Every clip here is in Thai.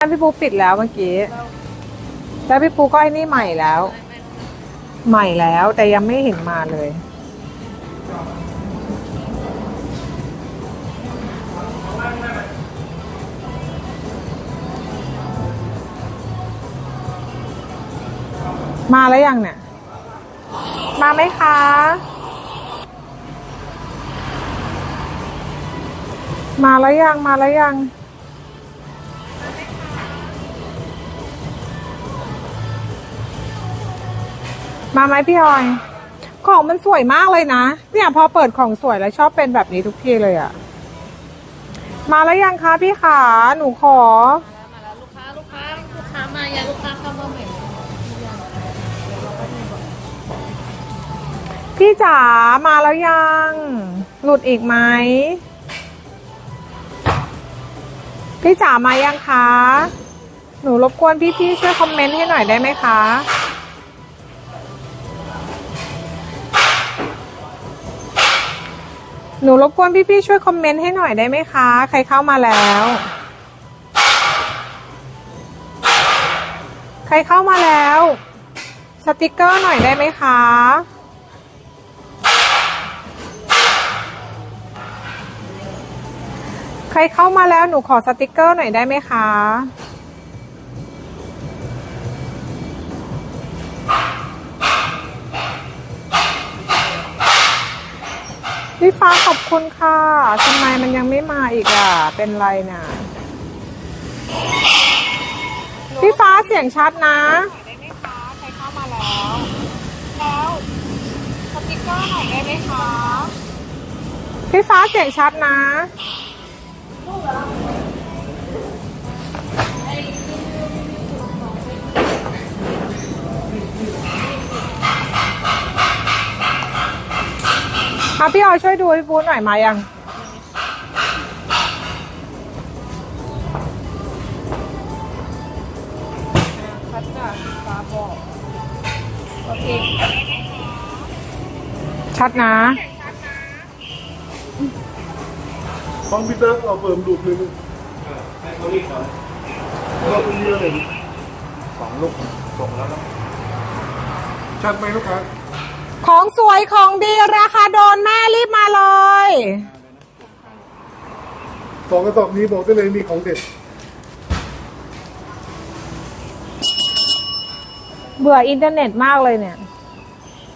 ร้านพี่ปูปิดแล้วเมื่อกี้ แล้วพี่ปูก็ไอ้นี่ใหม่แล้ว ใหม่แล้วแต่ยังไม่เห็นมาเลย มาแล้วยังเนี่ย มาไหมคะ มาแล้วยัง มาแล้วยัง มาไหมพี่ออย ของมันสวยมากเลยนะ เนี่ยพอเปิดของสวยแล้วชอบเป็นแบบนี้ทุกทีเลยอะมาแล้วยังคะพี่ขาหนูขอ มาแล้วลูกค้าลูกค้าลูกค้ามายังลูกค้าเข้ามาใหม่พี่จ๋ามาแล้วยัง หลุดอีกไหมพี่จ๋ามายังคะ หนูรบกวนพี่ๆช่วยคอมเมนต์ให้หน่อยได้ไหมคะ หนูรบกวนพี่ๆช่วยคอมเมนต์ให้หน่อยได้ไหมคะ ใครเข้ามาแล้ว ใครเข้ามาแล้ว สติกเกอร์หน่อยได้ไหมคะ ใครเข้ามาแล้วหนูขอสติกเกอร์หน่อยได้ไหมคะ พี่ฟ้าขอบคุณค่ะทำไมมันยังไม่มาอีกอะ เป็นไรน่ะ พี่ฟ้าเสียงชัดนะ ได้ไหมคะใครเข้ามาแล้ว แล้วสติกเกอร์หน่อยได้ไหมคะ พี่ฟ้าเสียงชัดนะ อะพี่ออยช่วยดูให้ปูหน่อยมายังชัดจ้ะฟ้าบอกโอเคชัดนะฟังพี่เตอร์เอาเปิมดูดเลยมึงเราเป็นเยอะเลยสองลูกส่งแล้วนะชัดไหมลูกค้า ของสวยของดีราคาโดนแม่รีบมาเลย สองกระสอบนี้บอกได้เลยมีของเด็ดเบื่ออินเทอร์เน็ตมากเลยเนี่ย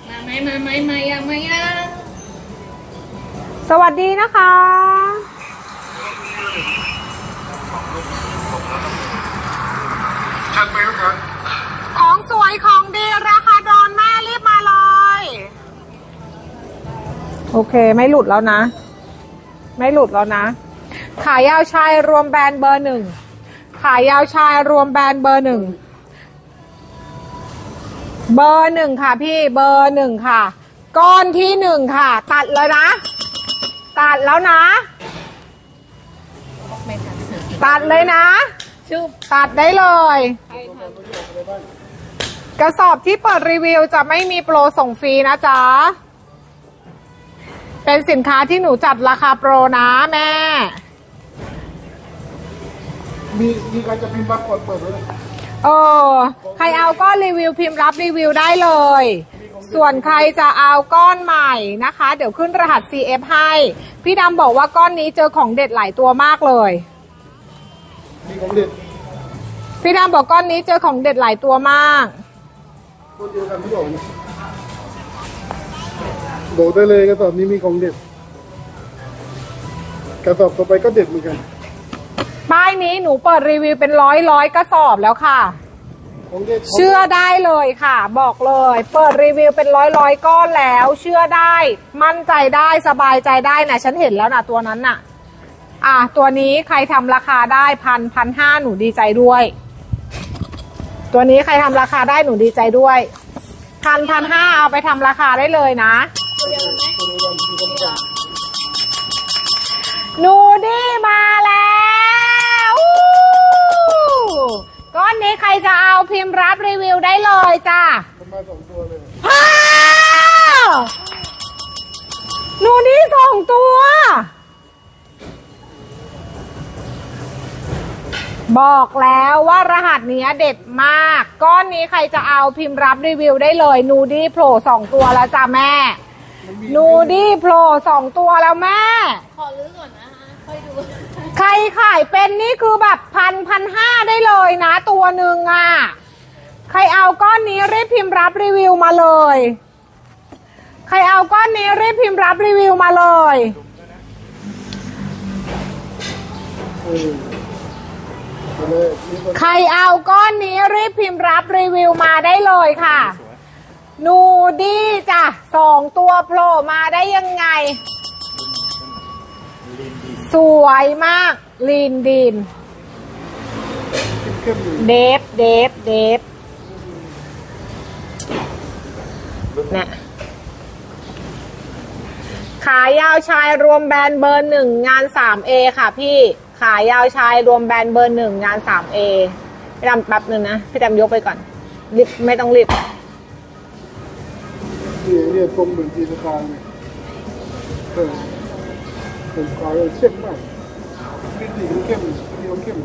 มาไหมมาไหมมายังมายังสวัสดีนะคะ ชัดไหมลูกค้าของสวยของดีราคาโดนแม่รีบมาเลย โอเคไม่หลุดแล้วนะ ไม่หลุดแล้วนะ ขายาวชายรวมแบรนด์เบอร์หนึ่ง ขายาวชายรวมแบรนด์เบอร์หนึ่ง เบอร์หนึ่งค่ะพี่เบอร์หนึ่งค่ะ ก้อนที่หนึ่งค่ะ ตัดเลยนะ ตัดแล้วนะ ตัดเลยนะชุบตัดได้เลยกระสอบที่เปิดรีวิวจะไม่มีโปรส่งฟรีนะจ๊ะ เป็นสินค้าที่หนูจัดราคาโปรนะแม่ มีมีการจะพิมพ์บัตรก่อนเปิดเลยเออ ใครเอาก้อนรีวิวพิมพ์รับรีวิวได้เลย ส่วนใครจะเอาก้อนใหม่นะคะ เดี๋ยวขึ้นรหัส CF ให้ พี่ดำบอกว่าก้อนนี้เจอของเด็ดหลายตัวมากเลย มีของเด็ดพี่ดำบอกก้อนนี้เจอของเด็ดหลายตัวมากตัวเดียวกันที่บอกนะ บอกได้เลยกระสอบนี้มีของเด็ด กระสอบต่อไปก็เด็ดเหมือนกัน ป้ายนี้หนูเปิดรีวิวเป็นร้อยร้อยกระสอบแล้วค่ะ ของเด็ดเชื่อได้เลยค่ะ บอกเลย เปิดรีวิวเป็นร้อยร้อยก้อนแล้ว เชื่อได้ มั่นใจได้สบายใจได้นะฉันเห็นแล้วนะตัวนั้นน่ะ อะตัวนี้ใครทำราคาได้พันพันห้าหนูดีใจด้วย ตัวนี้ใครทำราคาได้หนูดีใจด้วยพันพันห้าเอาไปทำราคาได้เลยนะ หนูดีมาแล้วอู้ก้อนนี้ใครจะเอาพิมพ์รับรีวิวได้เลยจ้าผมมาสองตัวเลยอ้าหนูนี่สองตัว บอกแล้วว่ารหัสเนี้ยเด็ดมาก ก้อนนี้ใครจะเอาพิมพ์รับรีวิวได้เลย นูดี้โผล่สองตัวแล้วจ้าแม่ มันมีนูดี้โผล่สองตัวแล้วแม่ ขอรื้อก่อนนะคะค่อยดู ใครขายเป็นนี่คือแบบพันพันห้าได้เลยนะตัวหนึ่งอะ ใครเอาก้อนนี้รีบพิมพ์รับรีวิวมาเลย ใครเอาก้อนนี้รีบพิมพ์รับรีวิวมาเลยเออไปเลยนี่มันใครเอาก้อนนี้รีบพิมพ์รับรีวิวมาได้เลยค่ะ นูดี้จ้ะสองตัวโผล่มาได้ยังไง สวยมากลีนดีนเข้มๆอยู่เดฟเดฟเดฟนะขายาวชายรวมแบรนด์เบอร์หนึ่งงาน 3A ค่ะพี่ ขายาวชายรวมแบรนด์เบอร์หนึ่งงาน 3A พี่ดำแป๊บหนึ่งนะ พี่ดำยกไปก่อนรีบไม่ต้องรีบ ยตรงเหมือนจีนคางเนี่ยเออเป็นคางเข้มมากนี่สีมันเข้มนี่มันเข้ม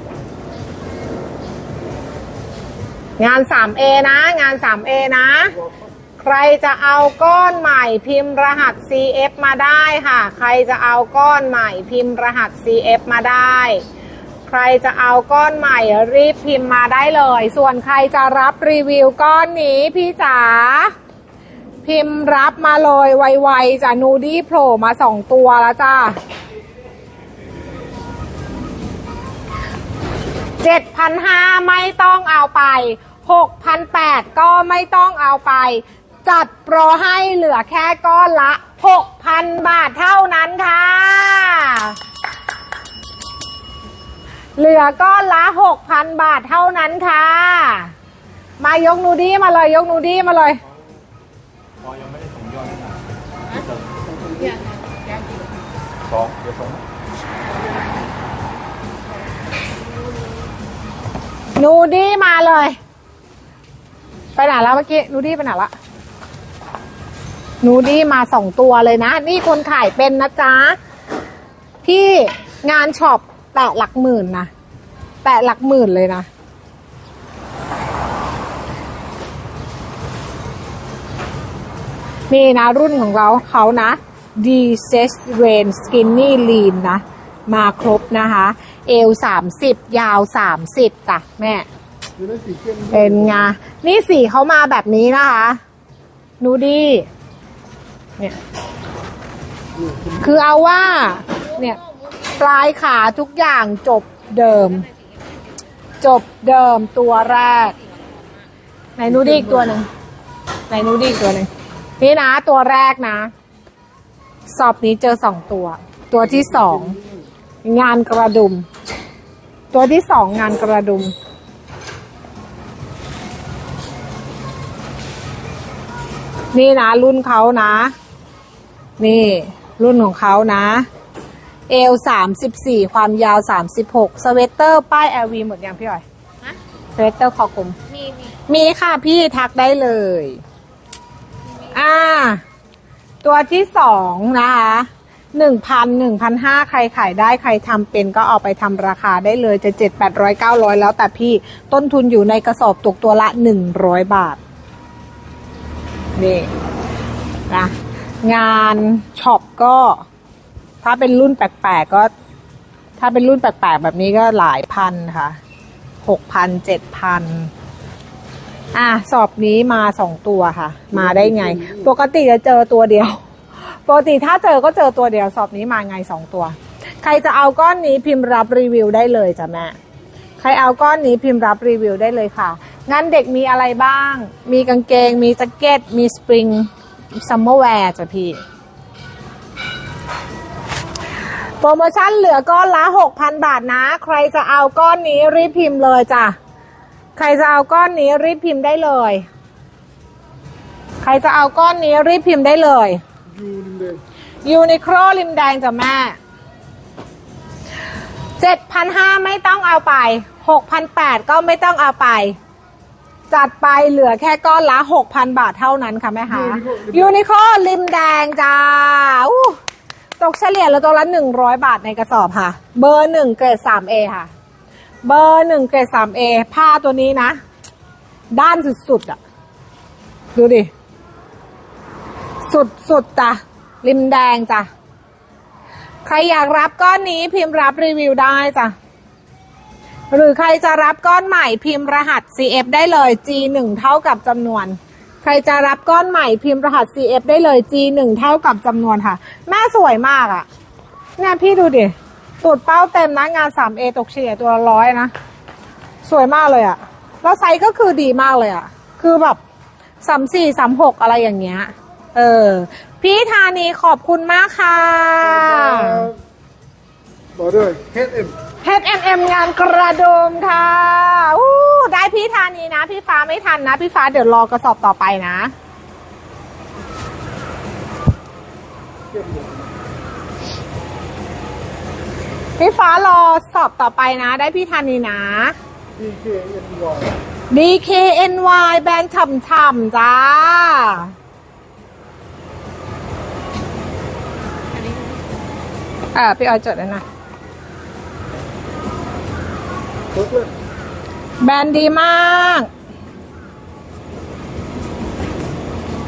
งาน 3A นะ งาน 3A นะ ใครจะเอาก้อนใหม่พิมพ์รหัส CF มาได้ค่ะ ใครจะเอาก้อนใหม่พิมพ์รหัส CF มาได้ ใครจะเอาก้อนใหม่รีบพิมพ์มาได้เลย ส่วนใครจะรับรีวิวก้อนนี้พี่จ๋า พิมพ์รับมาเลยไวๆจ้ะนูดี้โผล่มาสองตัวแล้วจ้าเจ็ดพันห้าไม่ต้องเอาไปหกพันแปดก็ไม่ต้องเอาไป จัดโปรให้เหลือแค่ก้อนละหกพันบาทเท่านั้นค่ะ เหลือก้อนละหกพันบาทเท่านั้นค่ะ มายกนูดี้มาเลยยกนูดี้มาเลย อยังไม่ได้ส่งยอดให้หนาอย่างอย่างสองเดี๋ยวส่งนูดี้มาเลย ไปไหนแล้วเมื่อกี้นูดี้ไปไหนละนูดี้มาสองตัวเลยนะ นี่คนขายเป็นนะจ๊ะพี่งานช็อปแตะหลักหมื่นนะแตะหลักหมื่นเลยนะ นี่นะ รุ่นของเราเขานะ d s e s Rain Skinny Lean นะ มาครบนะคะ เอวสามสิบยาวสามสิบจ้ะแม่เข้มเป็นไงนี่สีเขามาแบบนี้นะคะนูดีเนี่ยคือเอาว่า เนี่ย ปลายขาทุกอย่างจบเดิม จบเดิมตัวแรก ไหนนูดีอีกตัวหนึ่งไหนนูดีอีกตัวหนึ่ง นี่นะ ตัวแรกนะ สอบนี้เจอสองตัว ตัวที่สองงานกระดุม ตัวที่สองงานกระดุม นี่นะ รุ่นเขานะ นี่ รุ่นของเขานะเอลสามสิบสี่ความยาวสามสิบหกสเวตเตอร์ป้าย LV หมดยังพี่อ๋อยฮะสเวตเตอร์คอกลมมีมีมีค่ะพี่ทักได้เลย อ่า ตัวที่สองนะคะหนึ่งพันหนึ่งพันห้าใครขายได้ใครทำเป็นก็เอาไปทำราคาได้เลยจะเจ็ดแปดร้อยเก้าร้อยแล้วแต่พี่ต้นทุนอยู่ในกระสอบตกตัวละหนึ่งร้อยบาท นี่นะงานช็อปก็ ถ้าเป็นรุ่นแปลกๆก็ ถ้าเป็นรุ่นแปลกๆแบบนี้ก็หลายพันค่ะหกพันเจ็ดพัน อะสอบนี้มาสองตัวค่ะ มาได้ไง ปกติจะเจอตัวเดียว ปกติถ้าเจอก็เจอตัวเดียว สอบนี้มาไงสองตัว ใครจะเอาก้อนนี้พิมพ์รับรีวิวได้เลยจ้ะแม่ใครเอาก้อนนี้พิมพ์รับรีวิวได้เลยค่ะงานเด็กมีอะไรบ้าง มีกางเกง มีแจ็คเก็ต มีสปริงซัมเมอร์แวร์จ้ะพี่ โปรโมชั่นเหลือก้อนละ 6,000 บาทนะ ใครจะเอาก้อนนี้รีบพิมพ์เลยจ้ะ ใครจะเอาก้อนนี้รีบพิมพ์ได้เลย ใครจะเอาก้อนนี้รีบพิมพ์ได้เลยยูนิเดนยูนิโคลริมแดงจ้ะแม่เจ็ดพันห้าไม่ต้องเอาไปหกพันแปดก็ไม่ต้องเอาไป จัดไปเหลือแค่ก้อนละหกพันบาทเท่านั้นค่ะแม่คะยูนิโคลริมแดงจ้าอู้ตกเฉลี่ยแล้วตัวละหนึ่งร้อยบาทในกระสอบค่ะ เบอร์หนึ่งเกรดสามเอค่ะ เบอร์หนึ่งเกรดสามเอผ้าตัวนี้นะ ด้านสุดๆอะดูดิ สุดๆจ้ะริมแดงจ้ะ ใครอยากรับก้อนนี้พิมพ์รับรีวิวได้จ้ะ หรือใครจะรับก้อนใหม่พิมพ์รหัส CF ได้เลย G 1 เท่ากับจำนวน ใครจะรับก้อนใหม่พิมพ์รหัส CF ได้เลย G 1 เท่ากับจำนวนค่ะ แม่สวยมากอะ่ะเนี่ยพี่ดูดิ ตูดเป้าเต็มนะงาน 3A ตกเฉลี่ยตัวละร้อยนะ สวยมากเลยอะ่ะแล้วไซส์ก็คือดีมากเลยอะ่ะคือแบบสามสี่สามหกอะไรอย่างเงี้ย เออ พี่ธานีขอบคุณมากค่ะต่อด้วย HM H&M งานกระโดมค่ะอู้ได้พี่ทานีนะ พี่ฟ้าไม่ทันนะ พี่ฟ้าเดี๋ยวรอกระสอบต่อไปนะ พี่ฟ้ารอสอบต่อไปนะ ได้พี่ทานีนะ DKNY DKNY แบรนด์ฉ่ำๆจ้า อ่าพี่ออยจดเลยนะ แบรนด์ดีมาก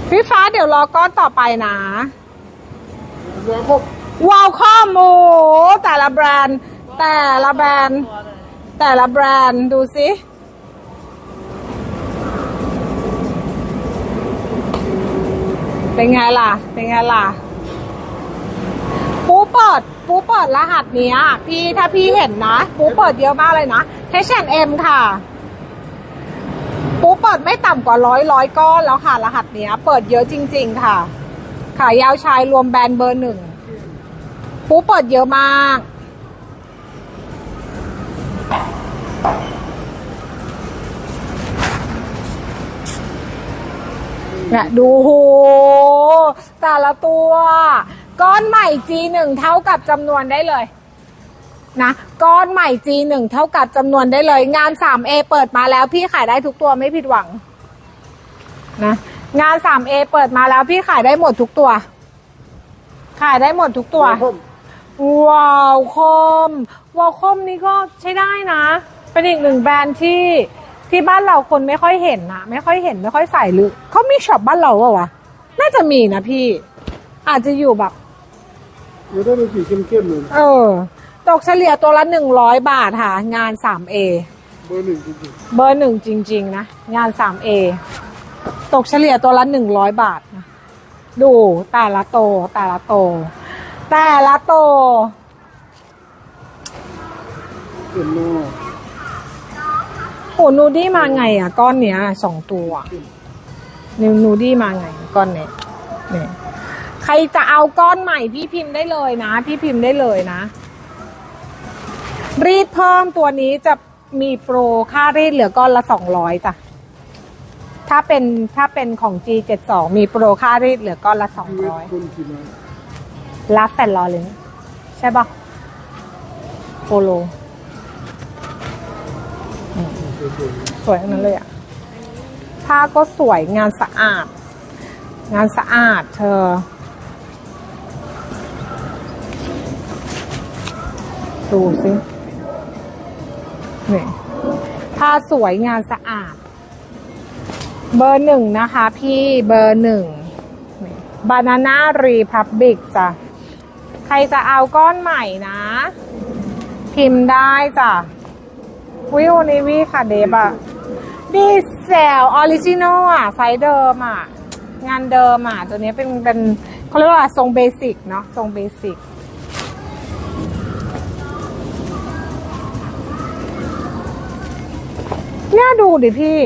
พี่ฟ้าเดี๋ยวรอก้อนต่อไปนะวครบ ว้าวข้อมูแต่ละแบรนด์ แต่ละแบรนด์ แต่ละแบรนด์ดูสิเป็นไงล่ะ เป็นไงล่ะ ปูเปิด ปูเปิดรหัสเนี้ย พี่ถ้าพี่เห็นนะ ปูเปิดเยอะมากเลยนะ H&M ค่ะ ปูเปิดไม่ต่ำกว่าร้อยร้อยก้อนแล้วค่ะ รหัสเนี้ย เปิดเยอะจริง ๆ ค่ะ ขายาวชายรวมแบรนด์เบอร์หนึ่ง ปูเปิดเยอะมาก เนี่ยดูโหแต่ละตัว ก้อนใหม่ G1 เท่ากับจำนวนได้เลยนะก้อนใหม่ G1 เท่ากับจำนวนได้เลย งาน 3A เปิดมาแล้วพี่ขายได้ทุกตัวไม่ผิดหวังนะงาน 3A เปิดมาแล้วพี่ขายได้หมดทุกตัว ขายได้หมดทุกตัว วาครบว้าวคอมว้าวคอมนี่ก็ใช้ได้นะ เป็นอีกหนึ่งแบรนด์ที่ที่บ้านเราคนไม่ค่อยเห็นนะไม่ค่อยเห็นไม่ค่อยใส่หรือเขามีช็อปบ้านเราเปล่าวะน่าจะมีนะพี่ อาจจะอยู่แบบเดี๋ยวได้เป็นสีเข้มๆเลยเออ ตกเฉลี่ยตัวละหนึ่งร้อยบาทค่ะ งาน 3A เบอร์หนึ่งจริงเบอร์หนึ่งจริง ๆ นะ งาน 3A ตกเฉลี่ยตัวละหนึ่งร้อยบาทนะดูแต่ละโตแต่ละโต แต่ละโตๆเป็นหน้าโอ้นูดี้มาไงอะ ก้อนเนี้ยสองตัวนิวนูดี้มาไง ก้อนเนี้ยเนี่ยใครจะเอาก้อนใหม่พี่พิมพ์ได้เลยนะ พี่พิมพ์ได้เลยนะ รีดเพิ่มตัวนี้จะมีโปรค่ารีดเหลือก้อนละสองร้อยจ้ะ ถ้าเป็นถ้าเป็นของ G72 มีโปรค่ารีดเหลือก้อนละสองชีวิตร้อย คนกี่ไม้ ลัฟแฟนลอเลนใช่ปะโปโลสวยทั้งนั้นเลยอะผ้าก็สวยงานสะอาด งานสะอาดเธอ ดูสินี่ผ้าสวยงานสะอาด เบอร์หนึ่งนะคะพี่เบอร์หนึ่งบานาน่ารีพับบิกจ้ะ ใครจะเอาก้อนใหม่นะ พิมพ์ได้จ้ะวิวนิวีค่ะเดบอะดีเซลออริจินอลอะไซส์เดิมอะงานเดิมอะตัวนี้เป็นเป็นเขาเรียกว่าทรงเบสิกเนาะทรงเบสิกเนี่ยดูดิพี่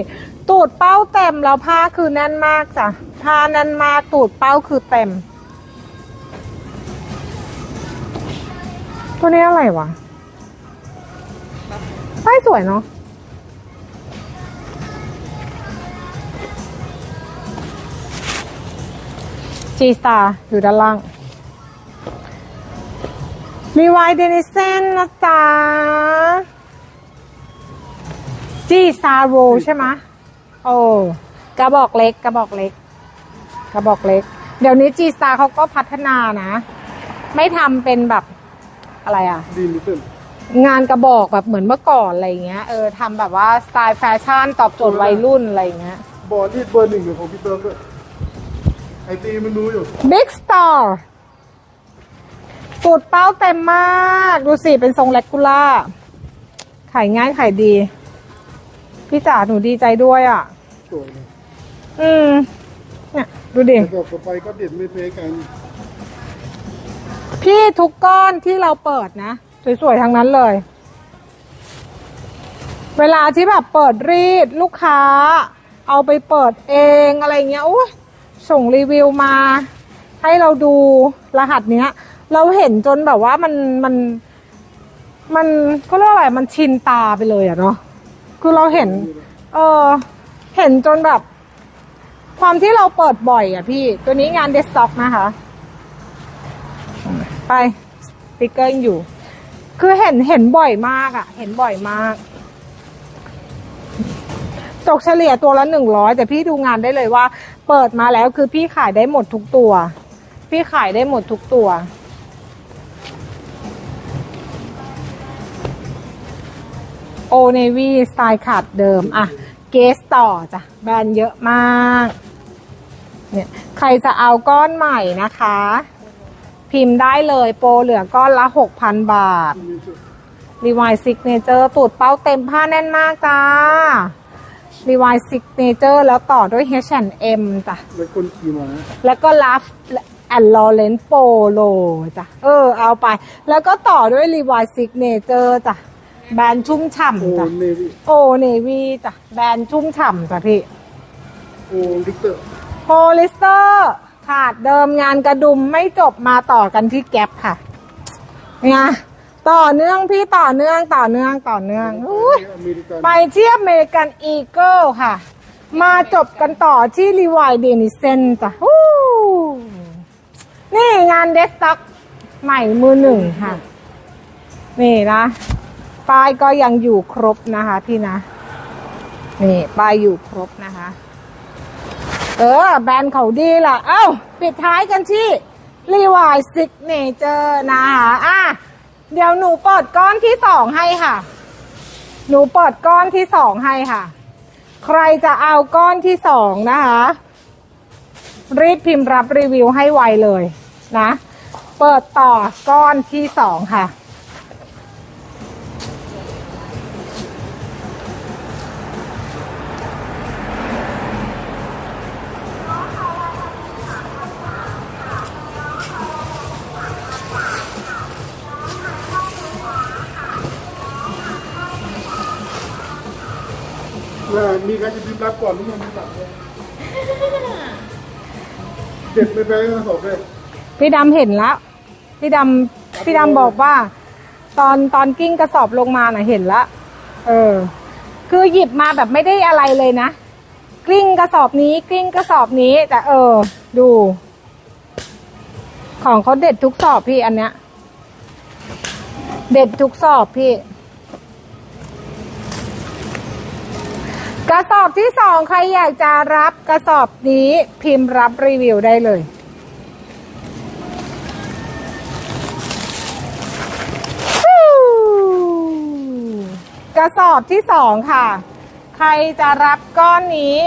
ตูดเป้าเต็มแล้วผ้าคือแน่นมากจ้ะผ้าแน่นมากตูดเป้าคือเต็ม ตัวนี้อะไรวะป้ายสวยเนาะ G Star อยู่ด้านล่างมีไวเดนิเซนนะจ๊ะ G Star Roll ใช่ไหมโอ้กระบอกเล็กกระบอกเล็กกระบอกเล็ก เดี๋ยวนี้ G Star เขาก็พัฒนานะ ไม่ทำเป็นแบบ อะไรอะ ดีมิเตอร์องานกระบอกแบบเหมือนเมื่อก่อนอะไรเงี้ยเออทำแบบว่าสไตล์แฟชั่นตอบโจทย์วัยรุ่นอะไรเงี้ยบอลรีดเบอร์หนึ่งของพี่เติร์กด้วยไอตีมันรู้อยู่ Big Star สูตรเป้าเต็มมาก ดูสิ เป็นทรงแลกูล่าขายง่ายขายดี พี่จ๋าหนูดีใจด้วยอะ สวยเลยอืมเนี่ยดูดิแล้วก็ต่อไปก็เด็ดไม่เพกัน พี่ทุกก้อนที่เราเปิดนะ สวยๆทั้งนั้นเลย เวลาที่แบบเปิดรีดลูกค้า เอาไปเปิดเองอะไรเงี้ยโอ้ยส่งรีวิวมา ให้เราดูรหัสเนี้ย เราเห็นจนแบบว่ามันมันมันก็เรียกว่าอะไรมันชินตาไปเลยอะเนาะคือเราเห็น เออเห็นจนแบบ ความที่เราเปิดบ่อยอะพี่ ตัวนี้งานเดสก์ท็อปนะคะ ไปสติกเกอร์ยังอยู่ คือเห็นเห็นบ่อยมากอะ่ะ เห็นบ่อยมาก ตกเฉลี่ยตัวละหนึ่งร้อยแต่พี่ดูงานได้เลยว่า เปิดมาแล้วคือพี่ขายได้หมดทุกตัว พี่ขายได้หมดทุกตัว โอเนวีสไตล์ขาดเดิมอะ เกสต่อจ้ะ แบรนด์เยอะมาก เนี่ย ใครจะเอาก้อนใหม่นะคะ พิมพ์ได้เลยโปรเหลือก้อนละ 6,000 บาทมีสุดรีวายซิกเนเจอร์ตูดเป้าเต็มผ้าแน่นมากจ้ารีวายซิกเนเจอร์แล้วต่อด้วย H&M จ้ะ แล้วคนขี่ม้าแล้วก็ลัฟแอนลอเรนโปโลจ้ะ เออ เอาไป แล้วก็ต่อด้วยรีวายซิกเนเจอร์จ้ะ แบรนด์ชุ่มฉ่โอำจ้ะเนวิโอเนวีจ้ะ แบรนด์ชุ่มฉ่ำจ้ะพี่ โอลิกเตอร์โพลิสเตอร์ ขาดเดิมงานกระดุมไม่จบมาต่อกันที่แก๊ปค่ะไงต่อเนื่องพี่ต่อเนื่องต่อเนื่องต่อเนื่องอุ๊ยอเมริกันไปที่อเมริกันอีเกิลค่ะ มาจบกันต่อที่รีวายเดนิเซนจ้ะนี่งานเดสต็อกใหม่มือหนึ่งค่ะ นี่นะป้ายก็ยังอยู่ครบนะคะพี่นะ นี่ป้ายอยู่ครบนะคะ เออ แบรนด์เขาดีล่ะ เอ้า ปิดท้ายกันที่ Levi Signature นะคะอะ เดี๋ยวหนูเปิดก้อนที่สองให้ค่ะ หนูเปิดก้อนที่สองให้ค่ะ ใครจะเอาก้อนที่สองนะคะ รีบพิมพ์รับรีวิวให้ไวเลยนะ เปิดต่อก้อนที่สองค่ะ ก่อนหรือยังไม่รับเลยเด็ดไม่แพ้กันสอบเลยพี่ดำเห็นแล้วพี่ดำพี่ดำบอกว่า ตอนตอนกิ้งกระสอบลงมาน่ะเห็นแล้วเออ คือหยิบมาแบบไม่ได้อะไรเลยนะกลิ้งกระสอบนี้กลิ้งกระสอบนี้ แต่เออ ดู ของเขาเด็ดทุกสอบพี่อันเนี้ย เด็ดทุกสอบพี่ กระสอบที่สองใครอยากจะรับกระสอบนี้พิมพ์รับรีวิวได้เลย กระสอบที่สองค่ะ ใครจะรับก้อนนี้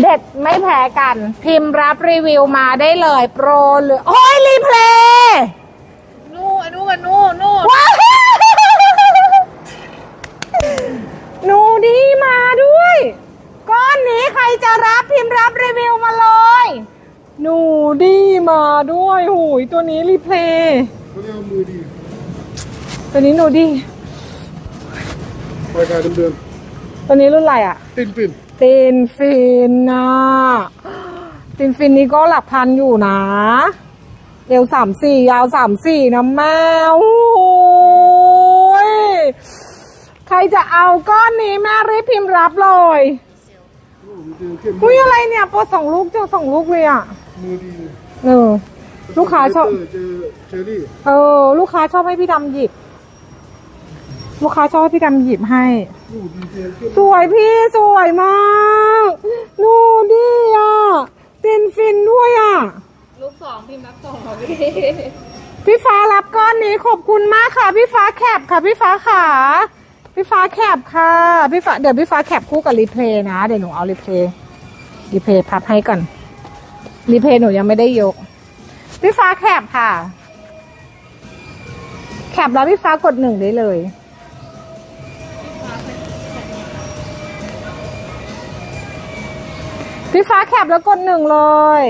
เด็ดไม่แพ้กัน พิมพ์รับรีวิวมาได้เลย โปรหรือ โอ้ยรีเพลย์นู่นนู่นนู่นนู่น ว้าวหนูดี มาด้วย ก้อนนี้ใครจะรับพิมพ์รับรีวิวมาเลย หนูดีมาด้วยหูยตัวนี้รีเพลย์เขาเรียกว่ามือดีตัวนี้หนูดีรายการเดิมตัวนี้รุ่นอะไรอะๆตินปินตินฟินนะตินฟินนี่ก็หลักพันอยู่นะ เร็วสามสี่ยาวสามสี่นะแมวโอ้ยใค รจะเอาก้อนนี้แม่รีบพิมพ์รับเลยอุ้ยอะไรเนี่ยปอสองลูกเจอสองลูกเลยอะมือดีเออ ลูกค้าชอบ เจอเชอรี่ เออ ลูกค้าชอบให้พี่ดำหยิบ ลูกค้าชอบให้พี่ดำหยิบให้ สวยพี่สวยมากนูดีอะตินฟินด้วยอะ ลูกสองพิมพ์รับสองเหรอพี่พี่ฟ้ารับก้อนนี้ขอบคุณมากค่ะ พี่ฟ้าแคปค่ะพี่ฟ้าขา พี่ฟ้าแคปค่ะ พี่ฟ้าเดี๋ยวพี่ฟ้าแคปคู่กับรีเพลย์นะ เดี๋ยวหนูเอารีเพลย์รีเพลย์พับให้ก่อนรีเพลย์หนูยังไม่ได้ยก พี่ฟ้าแคปค่ะ แคปแล้วพี่ฟ้ากดหนึ่งได้เลย พี่ฟ้าแคปแล้วกดหนึ่งเลย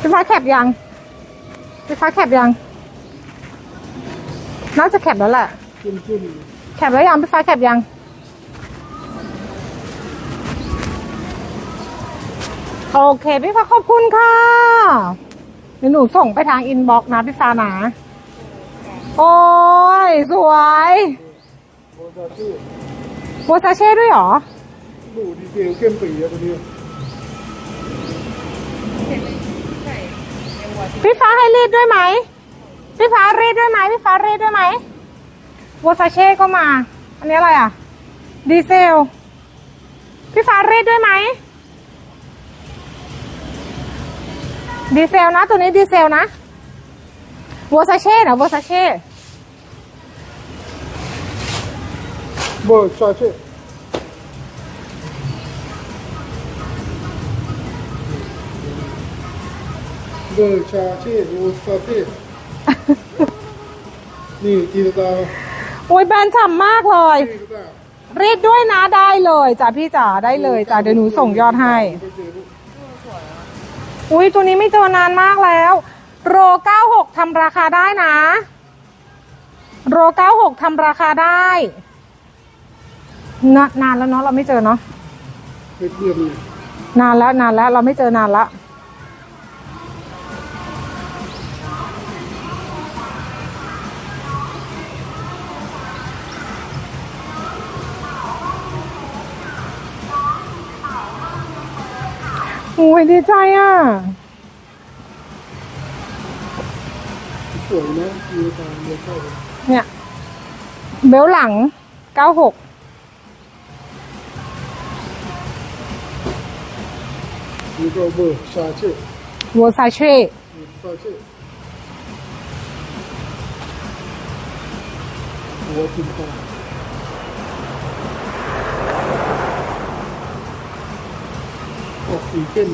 พี่ฟ้าแคปยังพี่ฟ้าแคปยัง น่าจะแคปแล้วแหละจิ้มจิ้มแคปแล้วยังพี่ฟ้าแคปยัง โอเคพี่ฟ้าขอบคุณค่ะเดี๋ยวหนูส่งไปทางอินบ็อกซ์นะพี่ฟ้านะโอ้ย สวยโบซาชื่อโบซาเช่ด้วยเหรอดูดีเทลเข้มปีอะตัวนี้พี่ฟ้าให้รีดด้วยไหม พี่ฟ้ารีดด้วยไหมพี่ฟ้ารีดด้วยไหมวอซาเช่ก็มา อันนี้อะไรอะ ดีเซล พี่ฟ้ารีดด้วยไหม ดีเซลนะ ตัวนี้ดีเซลนะวอซาเช่นะวอซาเช่โบซาเช่เบอชาเช่โบซาเช่ นี่จีนตาโอ้ยแบรนด์ฉ่ำมากเลยจีนตารีดด้วยนะได้เลยจ้ะพี่จ๋าได้เลยจ้ะเดี๋ยวหนูส่งยอดให้อุ้ยตัวนี้ไม่เจอนานมากแล้ว โร 96ทำราคาได้นะ โร 96ทำราคาได้นานานแล้วเนาะเราไม่เจอเนาะเป็นเดือนเลยนานแล้วนานแล้วเราไม่เจอนานละ โอ้ยดีใจอะ สวยนะจีตาเยอะเข้าเนี่ย เบลหลัง96นี่ก็เบอร์ชาเช่ w e r s a c e ซาเช่หัวจีนตาออก สีเข้ม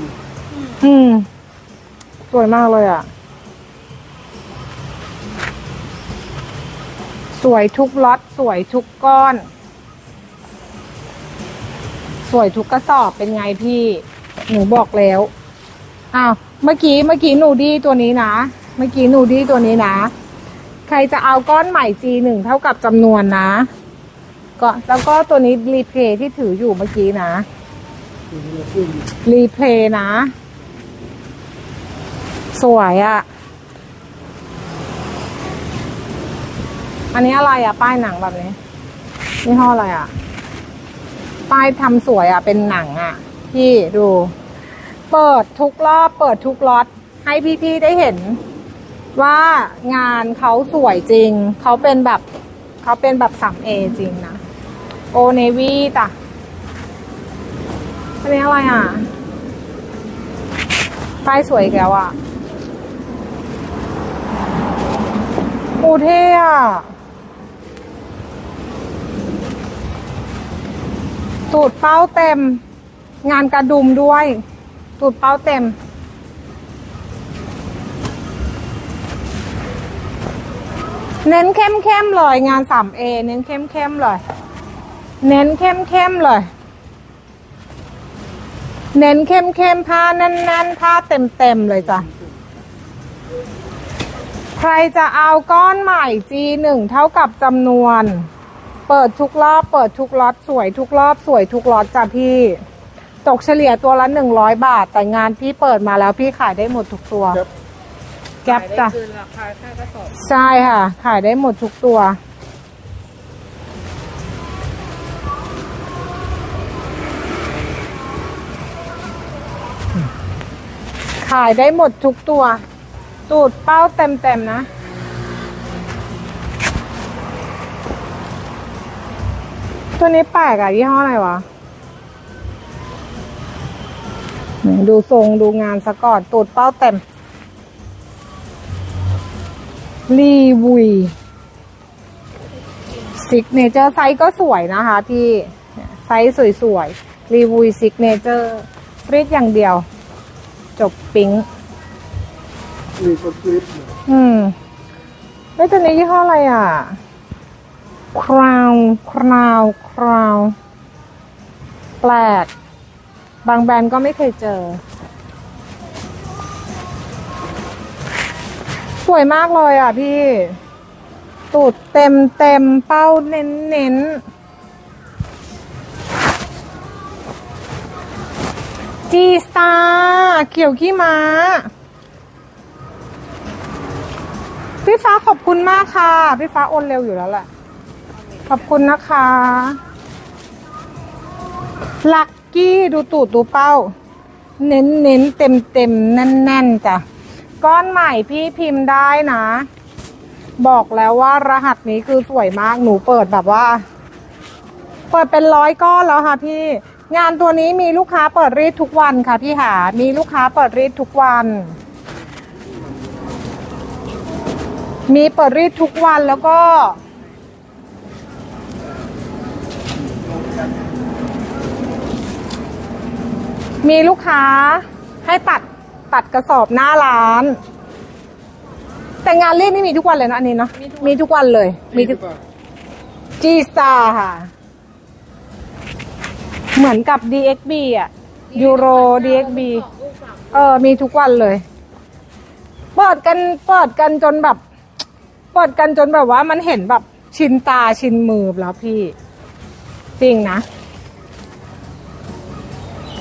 อืม สวยมากเลยอะ สวยทุกล็อตสวยทุกก้อน สวยทุกกระสอบเป็นไงพี่ หนูบอกแล้วอ้าวเมื่อกี้เมื่อกี้หนูดีตัวนี้นะ เมื่อกี้หนูดีตัวนี้นะ ใครจะเอาก้อนใหม่ G1 เท่ากับจำนวนนะ ก็แล้วก็ตัวนี้รีเพย์ที่ถืออยู่เมื่อกี้นะ รีเพลย์นะ สวยอะ่ะ อันนี้อะไรอะ่ะ ป้ายหนังแบบนี้นี่ห้ออะไรอะ่ะ ป้ายทำสวยอะ่ะ เป็นหนังอะ่ะ พี่ดู เปิดทุกรอบ เปิดทุกล็อต ให้พี่ๆได้เห็น ว่างานเขาสวยจริง เขาเป็นแบบ เขาเป็นแบบสามเอจริงนะ โอเนวีจ้ะ อันนี้อะไรอะป้ายสวยอีกแล้วอะโอเท่อะตูดเป้าเต็ม งานกระดุมด้วย ตูดเป้าเต็ม เน้นเข้มเข้มๆเลยงาน 3A เน้นเข้มเข้มๆเลย เน้นเข้มเข้มๆเลย เน้นเข้มเข้มๆผ้าแน่นๆผ้าเต็มเต็มๆเลยจ้ะ ใครจะเอาก้อนใหม่ G1 เท่ากับจำนวน เปิดทุกรอบ เปิดทุกล็อตสวยทุกรอบสวยทุกล็อตจ้ะพี่ ตกเฉลี่ยตัวละหนึ่งร้อยบาท แต่งานพี่เปิดมาแล้วพี่ขายได้หมดทุกตัวครับแก๊ปจ้ะคืนราคาค่ากระสอบ ใช่ค่ะ ขายได้หมดทุกตัว ขายได้หมดทุกตัวตูดเป้าเต็มๆนะ ตัวนี้แปลกอะยี่ห้ออะไรวะ ดูทรงดูงานซะก่อนตูดเป้าเต็ม รีวุยซิกเนเจอร์ไซส์ก็สวยนะคะพี่ไซส์สวยๆ รีวุยซิกเนเจอร์ รีดอย่างเดียว จบปิ๊งนี่ก็คลิปเนี่ยอืมเฮ้ยตัวนี้ยี่ห้ออะไรอะ crown crown crown แปลก บางแบรนด์ก็ไม่เคยเจอ สวยมากเลยอะพี่ ตูดเต็มเต็มเป้าเน้นเน้น จีสตาร์เกี่ยวขี้ม้า พี่ฟ้าขอบคุณมากค่ะ พี่ฟ้าโอนเร็วอยู่แล้วแหละ ขอบคุณนะคะลักกี้ดูตูดดูเป้า เน้นเน้นเต็มเต็มแน่นแน่นจ้ะ ก้อนใหม่พี่พิมพ์ได้นะ บอกแล้วว่ารหัสนี้คือสวยมากหนูเปิดแบบว่า เปิดเป็นร้อยก้อนแล้วค่ะพี่ งานตัวนี้มีลูกค้าเปิดรีดทุกวันค่ะพี่หา มีลูกค้าเปิดรีดทุกวัน มีเปิดรีดทุกวันแล้วก็ มีลูกค้าให้ตัดตัดกระสอบหน้าร้าน แต่งานรีดนี่มีทุกวันเลยนะอันนี้เนาะมีทุกวันเลย มีทุกป่ะจีสตาร์ค่ะ เหมือนกับ DXB อะยูโร DXB เออ มีทุกวันเลย เปิดกันเปิดกันจนแบบ เปิดกันจนแบบว่ามันเห็นแบบชินตาชินมือแล้วพี่ จริงนะ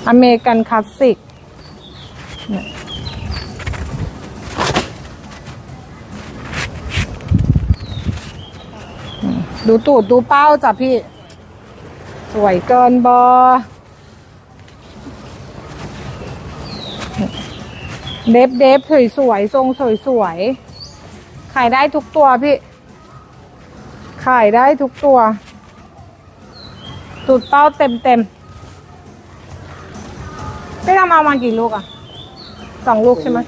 อเมริกันคลาสสิกเนี่ยอืมดูตูดดูเป้าจ้ะพี่ส วยเกินบอเดฟเดฟสวยสวยทรงสวยสวยขายได้ทุกตัวพี่ ขายได้ทุกตัวตูดเป้าเต็มเต็มไม่ทำเอามากี่ลูกอะสองลูกใช่ไหม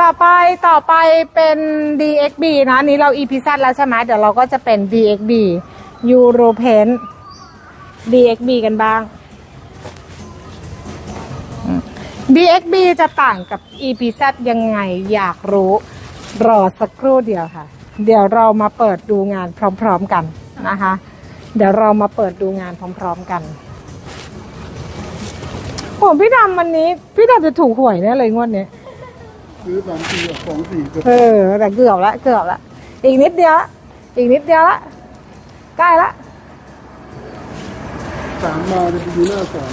ต่อไปต่อไปเป็น DXB นะอันนี้เรา EPZ แล้วใช่ไหมเดี๋ยวเราก็จะเป็น DXB Europen DXB กันบ้าง DXB จะต่างกับ EPZ ยังไงอยากรู้ รอสักครู่เดียวค่ะ เดี๋ยวเรามาเปิดดูงานพร้อมๆกันนะคะ เดี๋ยวเรามาเปิดดูงานพร้อมๆกันผมพี่ดำวันนี้ พี่ดำจะถูกหวยแน่เลยงวดนี้ซื้อสามสี่สองสี่ก็เออแต่เกือบละเกือบละอีกนิดเดียวละอีกนิดเดียวละใกล้ละ สามมาจะไปดูหน้าสาม